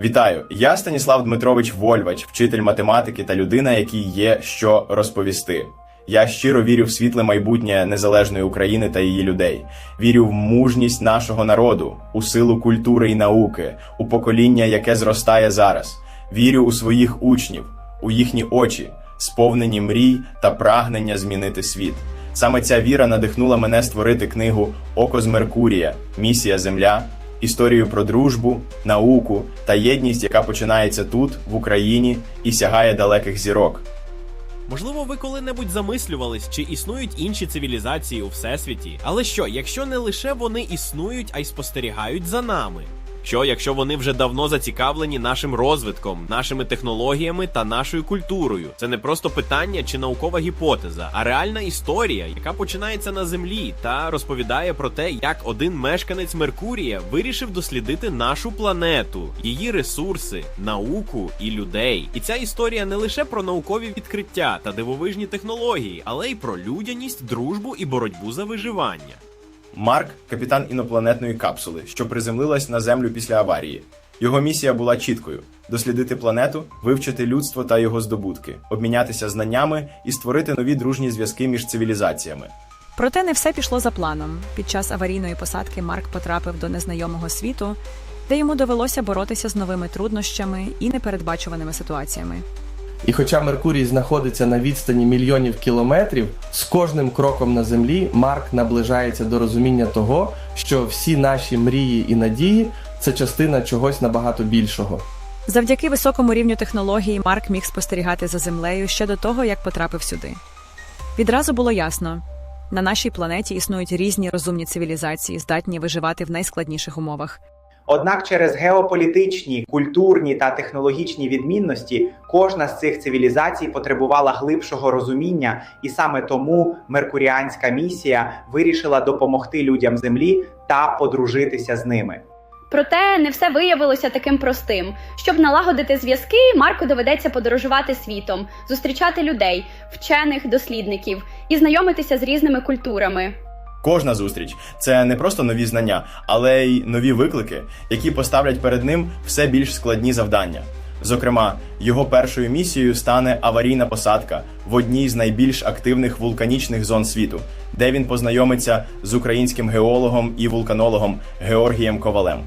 Вітаю! Я Станіслав Дмитрович Вольвач, вчитель математики та людина, якій є що розповісти. Я щиро вірю в світле майбутнє незалежної України та її людей. Вірю в мужність нашого народу, у силу культури і науки, у покоління, яке зростає зараз. Вірю у своїх учнів, у їхні очі, сповнені мрій та прагнення змінити світ. Саме ця віра надихнула мене створити книгу Око з Меркурія, Місія Земля, історію про дружбу, науку та єдність, яка починається тут, в Україні, і сягає далеких зірок. Можливо, ви коли-небудь замислювались, чи існують інші цивілізації у всесвіті. Але що, якщо не лише вони існують, а й спостерігають за нами? Що, якщо вони вже давно зацікавлені нашим розвитком, нашими технологіями та нашою культурою? Це не просто питання чи наукова гіпотеза, а реальна історія, яка починається на землі та розповідає про те, як один мешканець Меркурія вирішив дослідити нашу планету, її ресурси, науку і людей. І ця історія не лише про наукові відкриття та дивовижні технології, але й про людяність, дружбу і боротьбу за виживання. Марк капітан інопланетної капсули, що приземлилась на землю після аварії. Його місія була чіткою: дослідити планету, вивчити людство та його здобутки, обмінятися знаннями і створити нові дружні зв'язки між цивілізаціями. Проте не все пішло за планом. Під час аварійної посадки Марк потрапив до незнайомого світу, де йому довелося боротися з новими труднощами і непередбачуваними ситуаціями. І хоча Меркурій знаходиться на відстані мільйонів кілометрів, з кожним кроком на землі Марк наближається до розуміння того, що всі наші мрії і надії це частина чогось набагато більшого. Завдяки високому рівню технології Марк міг спостерігати за землею ще до того, як потрапив сюди. Відразу було ясно: на нашій планеті існують різні розумні цивілізації, здатні виживати в найскладніших умовах. Однак через геополітичні, культурні та технологічні відмінності кожна з цих цивілізацій потребувала глибшого розуміння, і саме тому меркуріанська місія вирішила допомогти людям землі та подружитися з ними. Проте не все виявилося таким простим. Щоб налагодити зв'язки, Марку доведеться подорожувати світом, зустрічати людей, вчених, дослідників і знайомитися з різними культурами. Кожна зустріч це не просто нові знання, але й нові виклики, які поставлять перед ним все більш складні завдання. Зокрема, його першою місією стане аварійна посадка в одній з найбільш активних вулканічних зон світу, де він познайомиться з українським геологом і вулканологом Георгієм Ковалем.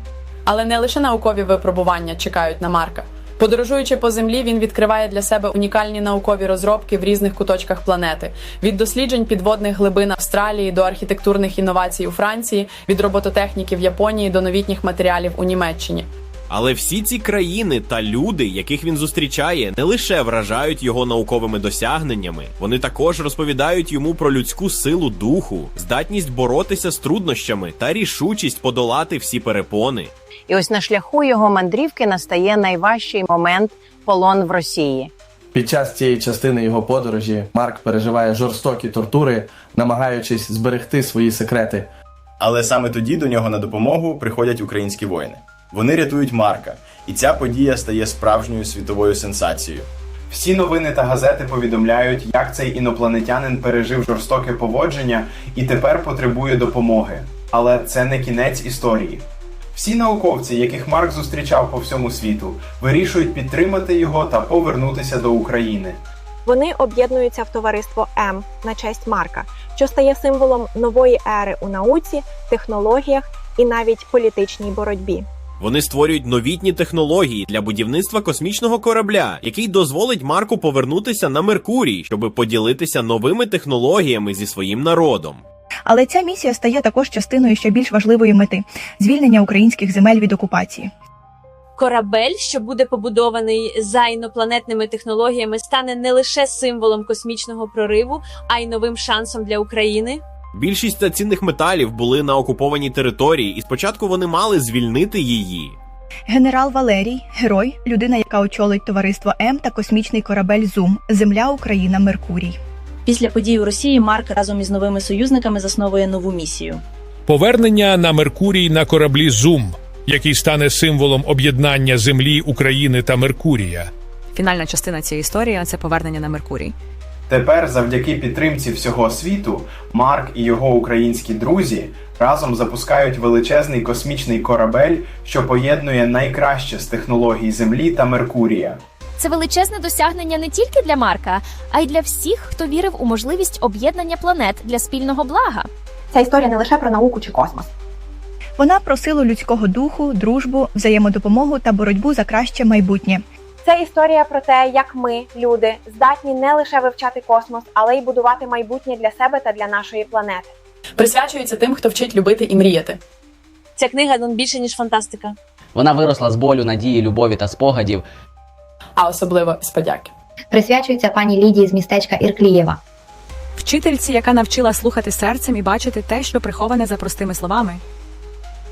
Але не лише наукові випробування чекають на Марка. Подорожуючи по землі, він відкриває для себе унікальні наукові розробки в різних куточках планети: від досліджень підводних глибин Австралії до архітектурних інновацій у Франції, від робототехніки в Японії до новітніх матеріалів у Німеччині. Але всі ці країни та люди, яких він зустрічає, не лише вражають його науковими досягненнями, вони також розповідають йому про людську силу духу, здатність боротися з труднощами та рішучість подолати всі перепони. І ось на шляху його мандрівки настає найважчий момент полон в Росії. Під час цієї частини його подорожі Марк переживає жорстокі тортури, намагаючись зберегти свої секрети. Але саме тоді до нього на допомогу приходять українські воїни. Вони рятують Марка, і ця подія стає справжньою світовою сенсацією. Всі новини та газети повідомляють, як цей інопланетянин пережив жорстоке поводження і тепер потребує допомоги. Але це не кінець історії. Всі науковці, яких Марк зустрічав по всьому світу, вирішують підтримати його та повернутися до України. Вони об'єднуються в товариство М на честь Марка, що стає символом нової ери у науці, технологіях і навіть політичній боротьбі. Вони створюють новітні технології для будівництва космічного корабля, який дозволить Марку повернутися на Меркурій, щоб поділитися новими технологіями зі своїм народом. Але ця місія стає також частиною ще більш важливої мети звільнення українських земель від окупації. Корабель, що буде побудований за інопланетними технологіями, стане не лише символом космічного прориву, а й новим шансом для України. Більшість цінних металів були на окупованій території, і спочатку вони мали звільнити її. Генерал Валерій, герой, людина, яка очолить товариство М та космічний корабель Зум, Земля, Україна, Меркурій. Після подій у Росії Марк разом із новими союзниками засновує нову місію. Повернення на Меркурій на кораблі Зум, який стане символом об'єднання Землі, України та Меркурія. Фінальна частина цієї історії це повернення на Меркурій. Тепер, завдяки підтримці всього світу, Марк і його українські друзі разом запускають величезний космічний корабель, що поєднує найкраще з технологій Землі та Меркурія. Це величезне досягнення не тільки для Марка, а й для всіх, хто вірив у можливість об'єднання планет для спільного блага. Ця історія не лише про науку чи космос. Вона про силу людського духу, дружбу, взаємодопомогу та боротьбу за краще майбутнє. Це історія про те, як ми, люди, здатні не лише вивчати космос, але й будувати майбутнє для себе та для нашої планети. Присвячується тим, хто вчить любити і мріяти. Ця книга ну, більше ніж фантастика. Вона виросла з болю, надії, любові та спогадів. А особливо з подяки. Присвячується пані Лідії з містечка Ірклієва. Вчительці, яка навчила слухати серцем і бачити те, що приховане за простими словами.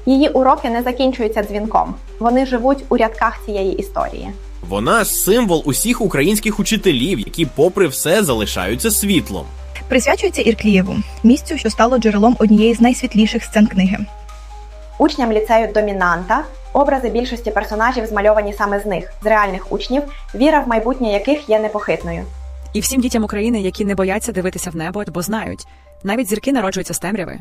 Її уроки не закінчуються дзвінком. Вони живуть у рядках цієї історії. Вона символ усіх українських учителів, які, попри все, залишаються світлом. Присвячується Ірклієву, місцю, що стало джерелом однієї з найсвітліших сцен книги. Учням ліцею домінанта образи більшості персонажів змальовані саме з них, з реальних учнів, віра в майбутнє яких є непохитною. І всім дітям України, які не бояться дивитися в небо, бо знають, навіть зірки народжуються з темряви,